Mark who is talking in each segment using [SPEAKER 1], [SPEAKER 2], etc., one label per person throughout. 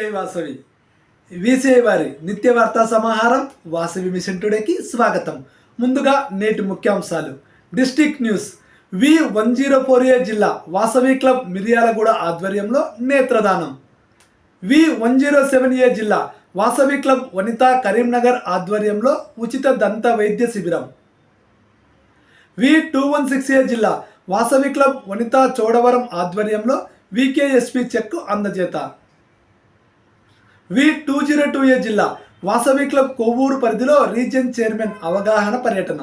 [SPEAKER 1] Vasavi. VCI వారి నిత్య వార్తా సమాహారం వాసవి మిషన్ టుడేకి స్వాగతం. ముందుగా నేటి ముఖ్యాంశాలు. District news. V one zero four A జిల్లా వాసవి క్లబ్ మిర్యాలగూడ ఆధ్వర్యంలో నేత్రదానం. V one zero seven A జిల్లా వాసవి క్లబ్ వనిత కరీంనగర్ ఆధ్వర్యంలో ఉచిత దంత వైద్య శిబిరం. V two one six A జిల్లా వాసవి క్లబ్ వనిత చోడవరం ఆధ్వర్యంలో VKSP cheque అందజేత. V two zero two A జిల్లా వాసవి క్లబ్ కొవ్వూరు పరిధిలో రీజియన్ చైర్మన్ అవగాహన పర్యటన.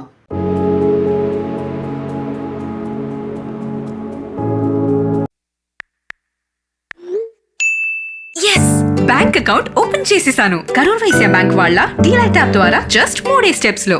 [SPEAKER 2] ఎస్ బ్యాంక్ అకౌంట్ ఓపెన్ చేసేసాను. కరూర్ వైశ్య బ్యాంక్ వాళ్ళ డీలైట్ యాప్ ద్వారా జస్ట్ మూడే స్టెప్స్లో.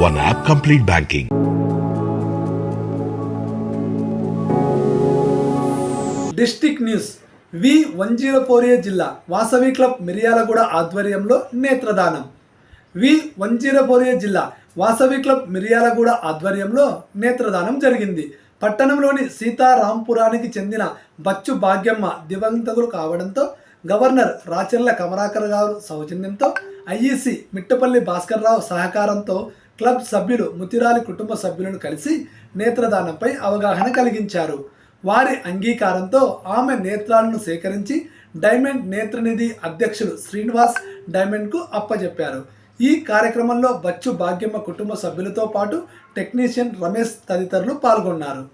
[SPEAKER 3] One app complete banking
[SPEAKER 1] district news. V one zero four A జిల్లా. వాసవి క్లబ్ మిర్యాలగూడ ఆధ్వర్యంలో నేత్రదానం. V one zero four A జిల్లా. వాసవి క్లబ్ మిర్యాలగూడ ఆధ్వర్యంలో నేత్రదానం జరిగింది. పట్టణంలోని సీతారాంపురానికి చెందిన బచ్చు భాగ్యమ్మ దివంతకులు కావడంతో గవర్నర్ రాచర్ల కమలాకర్ గారు సౌజన్యంతో ఐఈసి మిట్టపల్లి భాస్కర్ రావు సహకారంతో క్లబ్ సభ్యులు ముతిరాలి కుటుంబ సభ్యులను కలిసి నేత్రదానంపై అవగాహన కలిగించారు. వారి అంగీకారంతో ఆమె నేత్రాలను సేకరించి డైమండ్ నేత్రనిధి అధ్యక్షులు శ్రీనివాస్ డైమండ్కు అప్పజెప్పారు. ఈ కార్యక్రమంలో బచ్చు భాగ్యమ్మ కుటుంబ సభ్యులతో పాటు టెక్నీషియన్ రమేష్ తదితరులు పాల్గొన్నారు.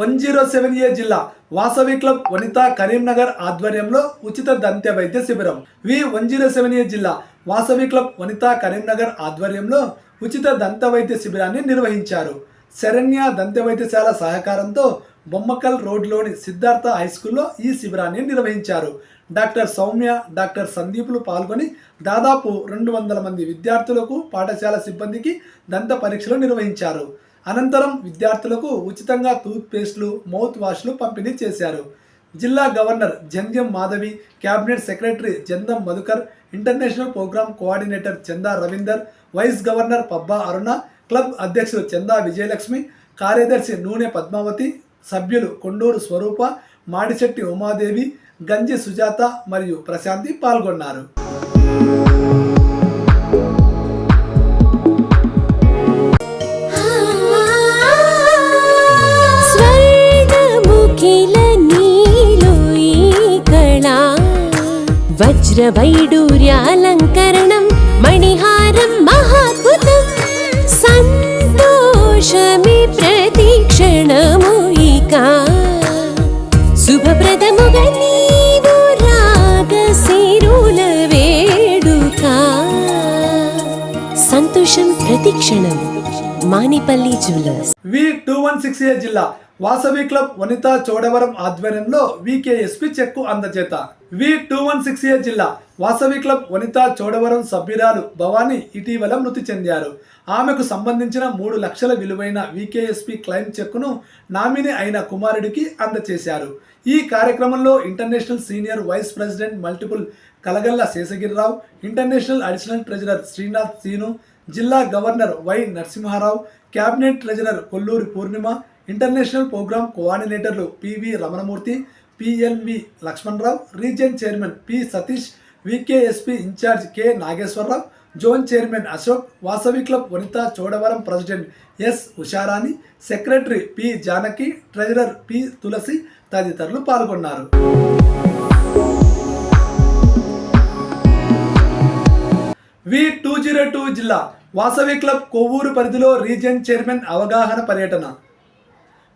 [SPEAKER 1] వన్ జీరో సెవెన్ ఏ జిల్లా వాసవి క్లబ్ వనిత కరీంనగర్ ఆధ్వర్యంలో ఉచిత దంత్య వైద్య శిబిరం. V one zero seven A జిల్లా వాసవి క్లబ్ వనిత కరీంనగర్ ఆధ్వర్యంలో ఉచిత దంత వైద్య శిబిరాన్ని నిర్వహించారు. శరణ్య దంత వైద్యశాల సహకారంతో బొమ్మకల్ రోడ్లోని సిద్ధార్థ హై స్కూల్లో ఈ శిబిరాన్ని నిర్వహించారు. డాక్టర్ సౌమ్య డాక్టర్ సందీపులు పాల్గొని దాదాపు రెండు వందల మంది విద్యార్థులకు పాఠశాల సిబ్బందికి దంత పరీక్షలు నిర్వహించారు. అనంతరం విద్యార్థులకు ఉచితంగా టూత్ పేస్ట్లు మౌత్ వాష్లు పంపిణీ చేశారు. జిల్లా governor Jandhyam Madhavi cabinet secretary Jandam Madhukar international programme coordinator Chanda Ravinder vice governor Pabba Aruna club అధ్యక్షులు చందా విజయలక్ష్మి కార్యదర్శి నూనె పద్మావతి సభ్యులు కొండూరు స్వరూప మాడిశెట్టి ఉమాదేవి గంజి సుజాత మరియు ప్రశాంతి పాల్గొన్నారు.
[SPEAKER 4] వజ్రవైడూర్యాలంకరణం మణిహారం మహాద్భుతం సంతోషమి ప్రతిక్షణము ఇక శుభప్రదముగా నీవు రాగశిరుల వేడుక సంతోషం ప్రతిక్షణం Manipalli jewellers
[SPEAKER 1] V two one six A జిల్లా Vasavi club Vanitha Chodavaram ఆధ్వర్యంలో VKSP cheque అందజేత V two one six A జిల్లా వాసవి క్లబ్ వనితా చోడవరం సభ్యురాలు భవానీ ఇటీవల మృతి చెందారు. ఆమెకు సంబంధించిన మూడు లక్షల విలువైన వికేఎస్పి క్లైమ్ చెక్కును నామినీ అయిన కుమారుడికి అందజేశారు ఈ కార్యక్రమంలో international senior vice president multiple Kalagalla Seshagirirao international additional treasurer Srinath Seenu జిల్లా governor Y Narasimharao cabinet treasurer Kolluri Purnima international programme కోఆర్డినేటర్లు PV Ramanamurthy PLV Lakshmanarao region chairman P Satish VKSP incharge K Nageswararao zone chairman Ashok Vasavi club Vanitha Chodavaram president S Usharani secretary P Janaki treasurer P Tulasi తదితరులు పాల్గొన్నారు. వి two zero two జిల్లా Vasavi club Kovvur పరిధిలో region chairman అవగాహన పర్యటన.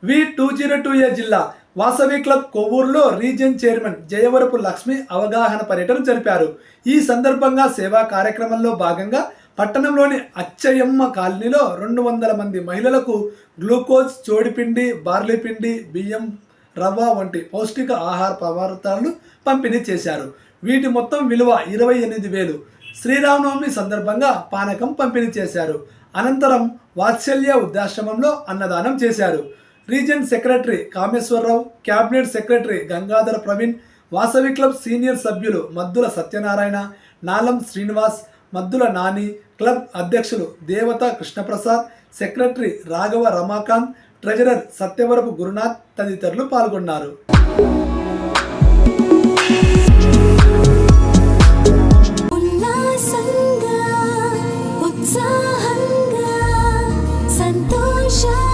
[SPEAKER 1] V two zero two A జిల్లా Vasavi club కొవ్వూరులో region chairman Jayavarapu Lakshmi అవగాహన పర్యటన జరిపారు. ఈ సందర్భంగా సేవా కార్యక్రమంలో భాగంగా పట్టణంలోని అచ్చయమ్మ కాలనీలో రెండు వందల మంది మహిళలకు గ్లూకోజ్ చోడిపిండి బార్లీ పిండి బియ్యం రవ్వ వంటి పౌష్టిక ఆహార పదార్థాలను పంపిణీ చేశారు. వీటి మొత్తం విలువ ఇరవై ఎనిమిది వేలు. శ్రీరామనవమి సందర్భంగా పానకం పంపిణీ చేశారు. అనంతరం వాత్సల్య వృద్ధాశ్రమంలో అన్నదానం చేశారు. Region secretary Kameswara Rao cabinet secretary Gangadhara Praveen Vasavi club senior సభ్యులు మద్దుల సత్యనారాయణ నాలం శ్రీనివాస్ మద్దుల నాని క్లబ్ అధ్యక్షులు దేవత కృష్ణప్రసాద్ సెక్రటరీ రాఘవ రమాకాంత్ ట్రెజరర్ సత్యవరపు గురునాథ్ తదితరులు పాల్గొన్నారు.
[SPEAKER 4] ఉల్లాసంగా ఉత్సాహంగా సంతోషాలే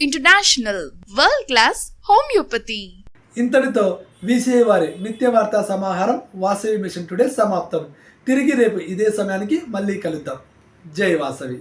[SPEAKER 5] ఇంటర్నేషనల్ వరల్డ్ క్లాస్ హోమియోపతి
[SPEAKER 1] ఇంతటితో విసిఐ వారి నిత్య వార్తా సమాహారం వాసవి మిషన్ టుడే సమాప్తం. తిరిగి రేపు ఇదే సమయానికి మళ్ళీ కలుద్దాం. జై వాసవి.